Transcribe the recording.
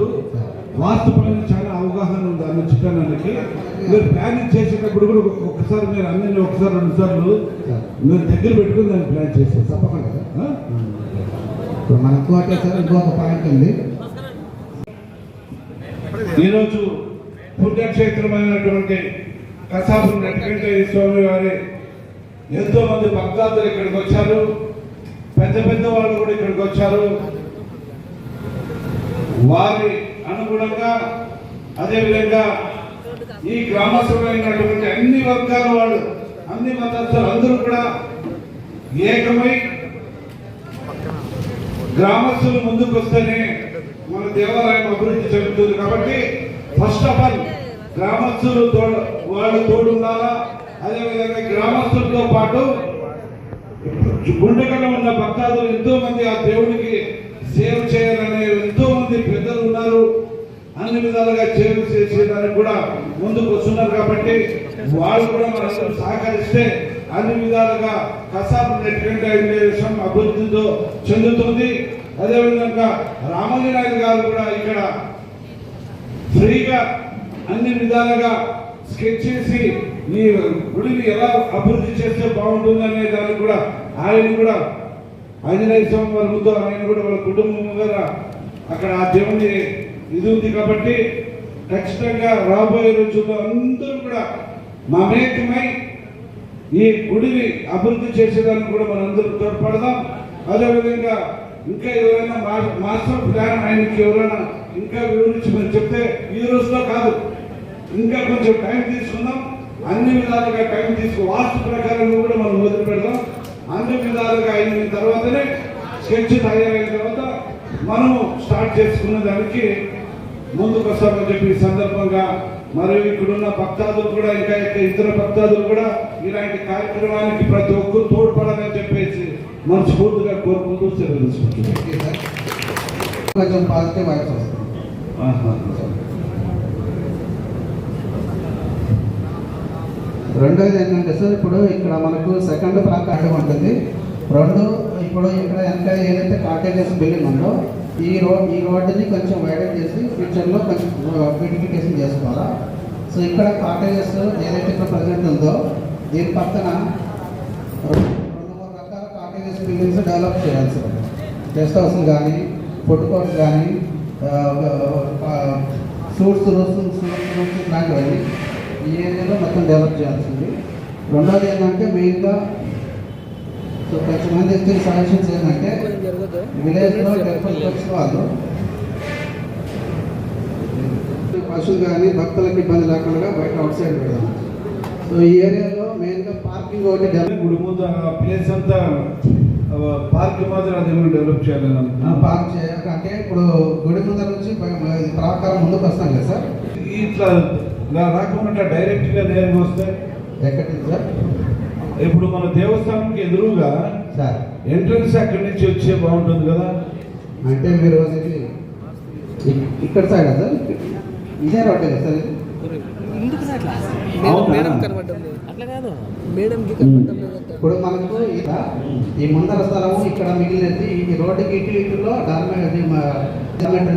ఇప్పుడు వాస్తు పరంగా చాలా అవగాహన ఉంది. అన్న చిట్టనానికి మీరు ప్లానింగ్ చేసేటప్పుడు కూడా ఒక- ఒకసారి మీరు అన్ని ఒకసారి రెండు సార్లు మీరు దగ్గర పెట్టుకుని దాన్ని ప్లాన్ చేసేది. తప్పకుండా? ఇప్పుడు మన ఇంకోటి సార్ ఇంకొక పాయింట్ ఉంది. ఈరోజు పుణ్యక్షేత్రమైనటువంటి కసాపు నటికంటే స్వామి వారి ఎంతో మంది భక్తాదులు ఇక్కడికి వచ్చారు. పెద్ద పెద్ద వాళ్ళు కూడా ఇక్కడికి వచ్చారు. వారి అనుగుణంగా అదేవిధంగా ఈ గ్రామస్తులైనటువంటి అన్ని వర్గాల వాళ్ళు అన్ని మతస్థులు అందరూ కూడా ఏకమై గ్రామస్తులు ముందుకు వస్తేనే మన దేవాలయం అభివృద్ధి చెందుతుంది. కాబట్టి ఫస్ట్ ఆఫ్ ఆల్ గ్రామస్తులు తోడు వాళ్ళు తోడు ఉండాలా అదేవిధంగా గ్రామస్తులతో పాటు గుండెకల్లో ఉన్న భక్తాదులు ఎంతో మంది ఆ దేవుడికి సేవ చేయాలనే అన్ని విధాలుగా సేవ చేసేదానికి కూడా ముందుకు వస్తున్నారు కాబట్టి వాళ్ళు కూడా మనందరూ సహకరిస్తే అన్ని విధాలుగా కసాపు నెట్టికంటే విషయం అభివృద్ధితో చెందుతుంది. అదేవిధంగా రామలీనాయుడు గారు కూడా ఇక్కడ ఫ్రీగా అన్ని విధాలుగా స్కెచ్ చేసి ఈ గుడిని ఎలా అభివృద్ధి చేస్తే బాగుంటుంది అనే దానికి కూడా ఆయన కూడా ఆంజనేయ స్వామి వారి ముందు ఆయన కూడా వాళ్ళ కుటుంబం అక్కడ ఆ దేవుని ఇది ఉంది కాబట్టి ఖచ్చితంగా రాబోయే రోజుల్లో అందరూ కూడా మమేకమై ఈ గుడిని అభివృద్ధి చేసేదానికి కూడా మనందరూ తోడ్పడదాం. అదేవిధంగా ఇంకా ఎవరైనా మాస్టర్ ప్లాన్ ఆయనకి ఎవరైనా ఇంకా వివరించి మనం చెప్తే ఈ రోజులో కాదు. ఇంకా కొంచెం టైం తీసుకుందాం. అన్ని విధాలుగా టైం తీసుకు వాస్తు ప్రకారం కూడా మనం మొదలు పెడదాం. అన్ని విధాలుగా అయిన తర్వాతనే స్కెచ్ తయారైన తర్వాత మనము స్టార్ట్ చేసుకున్న దానికి ముందుకు వస్తామని చెప్పి ఈ సందర్భంగా మరియు ఇక్కడున్న భక్తాదులు కూడా ఇంకా ఇంకా ఇతర భక్తాదులు కూడా ఇలాంటి కార్యక్రమానికి ప్రతి ఒక్కరు తోడ్పడాలని చెప్పేసి మనస్ఫూర్తిగా కోరుకుంటూ సెలవు. రెండోది ఏంటంటే సార్ ఇప్పుడు ఇక్కడ మనకు సెకండ్ ప్రాకారం ఉంటుంది. రెండు ఇప్పుడు ఇక్కడ వెనక ఏదైతే కాటేజెస్ బిల్డింగ్ ఉందో ఈ రోడ్ ఈ రోడ్డుని కొంచెం వైడెన్ చేసి ఫ్యూచర్లో కొంచెం బ్యూటిఫికేషన్ చేసుకోవాలా? సో ఇక్కడ కాటేజెస్ ఏదైతే ఇక్కడ ప్రజెంట్ ఉందో దీని పక్కన రెండు మూడు రకాల కాటేజెస్ బిల్డింగ్స్ డెవలప్ చేయాలి సార్. గెస్ట్ హౌస్ కానీ ఫుడ్ కోర్ట్ కానీ ఫ్రూట్స్ రోస్ సూట్స్ ఈ ఏరియాలో మొత్తం డెవలప్ చేయాల్సింది. రెండోది ఏంటంటే మెయిన్గా సో కొంచెం మంది ఇచ్చిన సజెషన్స్ ఏంటంటే విలేజ్లో టెంపుల్కి వచ్చిన వాళ్ళు పశువులు కానీ భక్తులకు ఇబ్బంది లేకుండా బయట అవుట్ సైడ్ పెడదాం. సో ఈ ఏరియాలో మెయిన్గా పార్కింగ్ ఒకటి గుడి ముందు ఆ ప్లేస్ అంతా పార్క్ మాత్రం అది ఏమైనా డెవలప్ చేయాలని అనుకుంటున్నాను. పార్క్ చేయాలి అంటే ఇప్పుడు గుడి ముందర నుంచి ప్రాకారం ముందుకు వస్తాం కదా సార్? ఇట్లా రాకుండా డైరెక్ట్గా నేరుగా వస్తే? ఎక్కడి సార్? ఇప్పుడు మన దేవస్థానంకి ఎదురుగా సార్. ఎంట్రన్స్ అక్కడి నుంచి వచ్చే బాగుంటుంది కదా? అంటే మీరు ఇక్కడ సైడ్ సార్ ఇదే? రోడ్డే కదా. సార్. ఇప్పుడు మనకు ఈ ముందర స్థలము ఇక్కడ మిగిలినది ఈ రోడ్డుకి ఇటు ఇటులో డార్మెంట్